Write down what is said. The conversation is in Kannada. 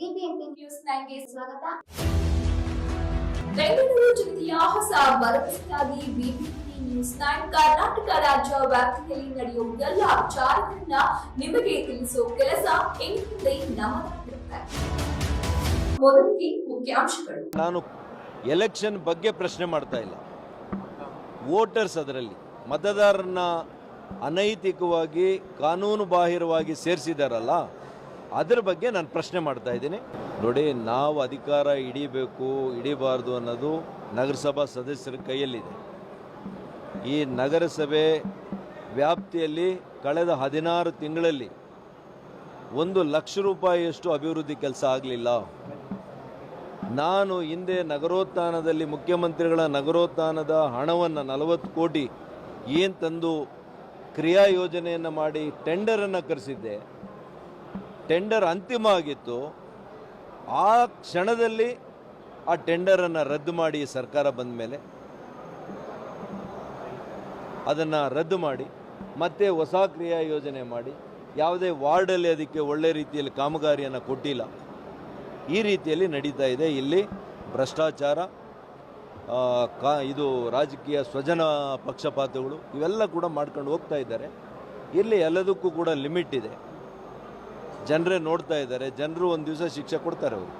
ಬಿಬಿಎಂಪಿ ನ್ಯೂಸ್ ನೈನ್ಗೆ ಸ್ವಾಗತ. ಬೆಂಗಳೂರು ಜಿಲ್ಲೆಯ ಹೊಸ ಭರವಸೆಯಾಗಿ ಬಿಬಿಎಂಪಿ ನ್ಯೂಸ್ ನೈನ್ ಕರ್ನಾಟಕ ರಾಜ್ಯ ವ್ಯಾಪ್ತಿಯಲ್ಲಿ ನಡೆಯುವ ಎಲ್ಲ ವಿಚಾರಗಳನ್ನ ನಿಮಗೆ ತಿಳಿಸುವ ಕೆಲಸ ಇನ್ಮುಂದೆ ನಮ್ಮದಾಗಿರುತ್ತೆ ಮೊದಲಿಗೆ ಮುಖ್ಯಾಂಶಗಳು. ನಾನು ಎಲೆಕ್ಷನ್ ಬಗ್ಗೆ ಪ್ರಶ್ನೆ ಮಾಡ್ತಾ ಇಲ್ಲ. ವೋಟರ್ಸ್ ಅದರಲ್ಲಿ ಮತದಾರರನ್ನ ಅನೈತಿಕವಾಗಿ ಕಾನೂನು ಬಾಹಿರವಾಗಿ ಸೇರಿಸಿದಾರಲ್ಲ ಅದರ ಬಗ್ಗೆ ನಾನು ಪ್ರಶ್ನೆ ಮಾಡ್ತಾ ಇದ್ದೀನಿ. ನೋಡಿ, ನಾವು ಅಧಿಕಾರ ಹಿಡಿಬೇಕು, ಹಿಡಿಬಾರ್ದು ಅನ್ನೋದು ನಗರಸಭಾ ಸದಸ್ಯರ ಕೈಯಲ್ಲಿದೆ. ಈ ನಗರಸಭೆ ವ್ಯಾಪ್ತಿಯಲ್ಲಿ ಕಳೆದ ಹದಿನಾರು ತಿಂಗಳಲ್ಲಿ ಒಂದು ಲಕ್ಷ ರೂಪಾಯಿಯಷ್ಟು ಅಭಿವೃದ್ಧಿ ಕೆಲಸ ಆಗಲಿಲ್ಲ. ನಾನು ಹಿಂದೆ ನಗರೋತ್ಥಾನದಲ್ಲಿ ಮುಖ್ಯಮಂತ್ರಿಗಳ ನಗರೋತ್ಥಾನದ ಹಣವನ್ನು ನಲವತ್ತು ಕೋಟಿ ಏನು ತಂದು ಕ್ರಿಯಾ ಯೋಜನೆಯನ್ನು ಮಾಡಿ ಟೆಂಡರನ್ನು ಕರೆಸಿದ್ದೆ. ಟೆಂಡರ್ ಅಂತಿಮ ಆಗಿತ್ತು ಆ ಕ್ಷಣದಲ್ಲಿ ಆ ಟೆಂಡರನ್ನು ರದ್ದು ಮಾಡಿ ಸರ್ಕಾರ ಬಂದ ಮೇಲೆ ಅದನ್ನು ರದ್ದು ಮಾಡಿ, ಮತ್ತೆ ಹೊಸ ಕ್ರಿಯಾ ಯೋಜನೆ ಮಾಡಿ, ಯಾವುದೇ ವಾರ್ಡಲ್ಲಿ ಅದಕ್ಕೆ ಒಳ್ಳೆ ರೀತಿಯಲ್ಲಿ ಕಾಮಗಾರಿಯನ್ನು ಕೊಟ್ಟಿಲ್ಲ. ಈ ರೀತಿಯಲ್ಲಿ ನಡೀತಾ ಇದೆ. ಇಲ್ಲಿ ಭ್ರಷ್ಟಾಚಾರ ಕಾ, ಇದು ರಾಜಕೀಯ ಸ್ವಜನ ಪಕ್ಷಪಾತಗಳು, ಇವೆಲ್ಲ ಕೂಡ ಮಾಡ್ಕೊಂಡು ಹೋಗ್ತಾ ಇದ್ದಾರೆ. ಇಲ್ಲಿ ಎಲ್ಲದಕ್ಕೂ ಕೂಡ ಲಿಮಿಟ್ ಇದೆ. ಜನರೇ ನೋಡ್ತಾ ಇದ್ದಾರೆ ಜನರು ಒಂದು ದಿವಸ ಶಿಕ್ಷೆ ಕೊಡ್ತಾರೆ ಅವರು.